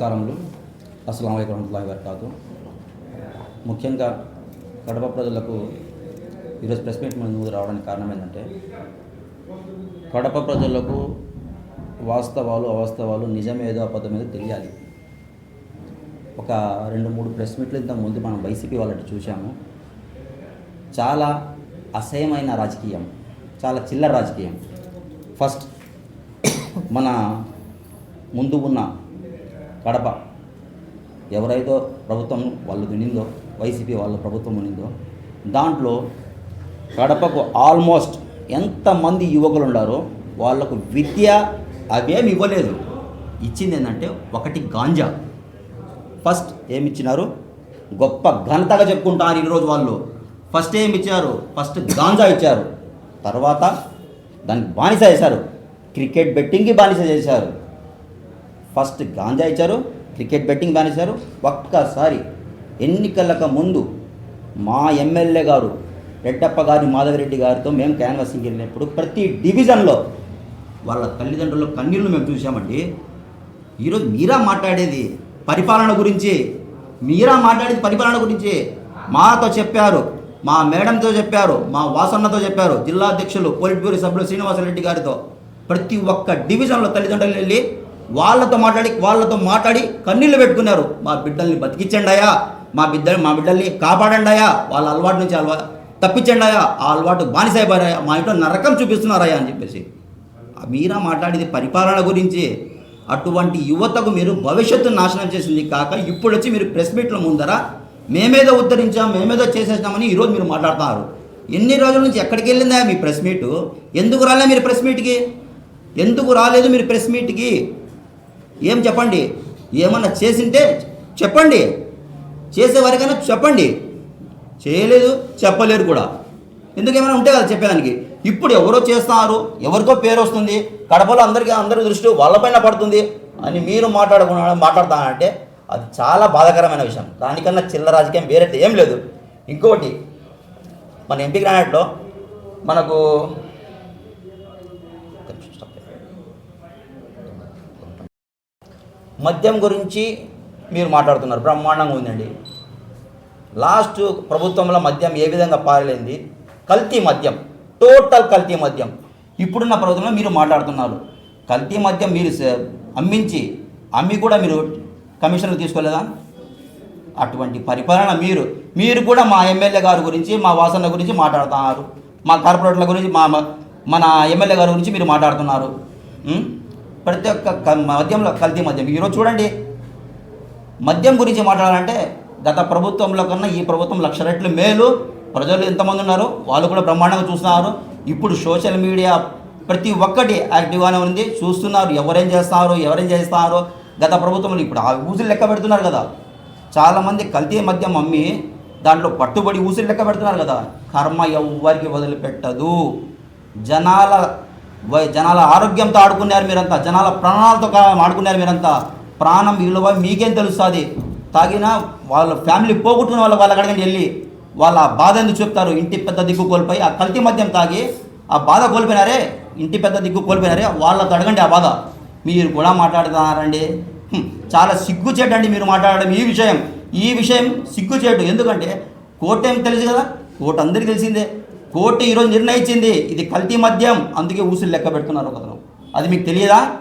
నమస్కారములు. అస్సలం అయికం రహమతుల్లాహి వరకాతు ముఖ్యంగా కడప ప్రజలకు ఈరోజు ప్రెస్ మీట్ ముందు రావడానికి కారణం ఏంటంటే కడప ప్రజలకు వాస్తవాలు అవాస్తవాలు నిజమేదో అబద్ధమేదో తెలియాలి. ఒక రెండు మూడు ప్రెస్ మీట్లు ఇంత ముందు మనం వైసీపీ వాళ్ళని చూసాము చాలా అసహ్యమైన రాజకీయం చాలా చిల్లర రాజకీయం. ఫస్ట్ మన ముందు ఉన్న కడప. ఎవరైతే ప్రభుత్వం వాళ్ళు వినిందో వైసీపీ వాళ్ళ ప్రభుత్వం ఉన్నిందో దాంట్లో కడపకు ఆల్మోస్ట్ ఎంతమంది యువకులు ఉన్నారో వాళ్ళకు విద్య అవేమి ఇవ్వలేదు. ఇచ్చింది ఏంటంటే ఒకటి గాంజా. ఫస్ట్ ఏమి ఇచ్చినారు గొప్ప ఘనతగా చెప్పుకుంటారు ఈరోజు వాళ్ళు. ఫస్ట్ ఏమి ఇచ్చారు ఫస్ట్ గాంజా ఇచ్చారు. తర్వాత దానికి బానిస చేశారు క్రికెట్ బెట్టింగ్కి బానిస చేశారు. ఫస్ట్ గాంజా ఇచ్చారు క్రికెట్ బెట్టింగ్ బానిశారు ఒక్కసారి ఎన్నికలకు ముందు మా ఎమ్మెల్యే గారు రెడ్డప్ప గారి మాధవరెడ్డి గారితో మేము క్యాన్వాసింగ్ వెళ్ళినప్పుడు ప్రతి డివిజన్లో వాళ్ళ తల్లిదండ్రుల కన్నీళ్ళు మేము చూసామండి ఈరోజు మీరా మాట్లాడేది పరిపాలన గురించి మీరా మాట్లాడేది పరిపాలన గురించి మాతో చెప్పారు మా మేడంతో చెప్పారు మా వాసన్నతో చెప్పారు జిల్లా అధ్యక్షులు పోలిట్ బ్యూరో సభ్యులు శ్రీనివాసరెడ్డి గారితో. ప్రతి ఒక్క డివిజన్లో తల్లిదండ్రులు వెళ్ళి వాళ్ళతో మాట్లాడి వాళ్ళతో మాట్లాడి కన్నీళ్ళు పెట్టుకున్నారు. మా బిడ్డల్ని బతికించండి అయ్యా. మా బిడ్డ మా బిడ్డల్ని కాపాడండి అయ్యా. వాళ్ళ అలవాటు నుంచి అలవా తప్పించండి అయ్యా. ఆ అలవాటు బానిసైపోయారయ్యా మా ఇంట్లో నరకం చూపిస్తున్నారయ్యా అని చెప్పేసి. మీరా మాట్లాడేది పరిపాలన గురించి. అటువంటి యువతకు మీరు భవిష్యత్తు నాశనం చేసింది కాక ఇప్పుడు వచ్చి మీరు ప్రెస్ మీట్ల ముందర మేమేదో ఉద్ధరించాం మేమేదో చేసేసినామని ఈరోజు మీరు మాట్లాడుతున్నారు. ఎన్ని రోజుల నుంచి ఎక్కడికి వెళ్ళిందా మీ ప్రెస్ మీటు? ఎందుకు రాలే మీరు ప్రెస్ మీట్కి? ఎందుకు రాలేదు మీరు ప్రెస్ మీట్కి? ఏం చెప్పండి? ఏమన్నా చేసింటే చెప్పండి. చేసేవారికైనా చెప్పండి. చేయలేదు చెప్పలేరు కూడా. ఎందుకు ఏమైనా ఉంటే కదా చెప్పేదానికి. ఇప్పుడు ఎవరో చేస్తున్నారు ఎవరికో పేరు వస్తుంది కడపలో అందరికీ అందరి దృష్టి వాళ్ళపైన పడుతుంది అని మీరు మాట్లాడుకున్న మాట్లాడతానంటే అది చాలా బాధాకరమైన విషయం. దానికన్నా చిల్ల రాజకీయం వేరైతే ఏం లేదు. ఇంకోటి మన ఎంపీ గ్రానైట్లో మనకు మద్యం గురించి మీరు మాట్లాడుతున్నారు. బ్రహ్మాండంగా ఉందండి. లాస్ట్ ప్రభుత్వంలో మద్యం ఏ విధంగా పారలేంది? కల్తీ మద్యం. టోటల్ కల్తీ మద్యం. ఇప్పుడున్న ప్రభుత్వంలో మీరు మాట్లాడుతున్నారు. కల్తీ మద్యం మీరు అమ్మించి అమ్మి కూడా మీరు కమిషన్లు తీసుకోలేదా? అటువంటి పరిపాలన మీరు మీరు కూడా మా ఎమ్మెల్యే గారి గురించి మా వాసన గురించి మాట్లాడుతున్నారు మా కార్పొరేటర్ల గురించి మా మన ఎమ్మెల్యే గారి గురించి మీరు మాట్లాడుతున్నారు. ప్రతి ఒక్క మద్యంలో కల్తీ మద్యం. ఈరోజు చూడండి. మద్యం గురించి మాట్లాడాలంటే గత ప్రభుత్వంలో కన్నా ఈ ప్రభుత్వం లక్ష రెట్లు మేలు. ప్రజలు ఎంతమంది ఉన్నారు? వాళ్ళు కూడా బ్రహ్మాండంగా చూస్తున్నారు. ఇప్పుడు సోషల్ మీడియా ప్రతి ఒక్కటి యాక్టివ్గానే ఉంది. చూస్తున్నారు. ఎవరేం చేస్తున్నారు? ఎవరేం చేస్తున్నారు? గత ప్రభుత్వంలో ఇప్పుడు ఆ ఊసులు లెక్క పెడుతున్నారు కదా. చాలామంది కల్తీ మద్యం అమ్మి దాంట్లో పట్టుబడి ఊసులు లెక్క పెడుతున్నారు కదా. కర్మ ఎవ్వరికి వదిలిపెట్టదు. జనాల జనాల ఆరోగ్యంతో ఆడుకున్నారు మీరంతా. జనాల ప్రాణాలతో ఆడుకున్నారు మీరంతా. ప్రాణం విలువ మీకేం తెలుస్తుంది? తాగిన వాళ్ళ ఫ్యామిలీ పోగొట్టుకున్న వాళ్ళ వాళ్ళ అడగండి వెళ్ళి వాళ్ళ బాధ ఎందుకు చెప్తారు? ఇంటి పెద్ద దిక్కు కోల్పోయి ఆ కల్తీ మద్యం తాగి ఆ బాధ కోల్పోయినారే? ఇంటి పెద్ద దిక్కు కోల్పోయినారే? వాళ్ళతో అడగండి ఆ బాధ. మీరు కూడా మాట్లాడుతున్నారండి. చాలా చాలా సిగ్గుచేటండి మీరు మాట్లాడడం ఈ విషయం. ఈ విషయం సిగ్గుచేటు. ఎందుకంటే కోర్టు ఏం తెలుసు కదా? కోర్టు అందరికీ తెలిసిందే. కోర్టు ఈరోజు నిర్ణయించింది. ఇది కల్తీ మద్యం. అందుకే ఊసులు లెక్క పెడుతున్నారు ఒకతను. అది మీకు తెలియదా?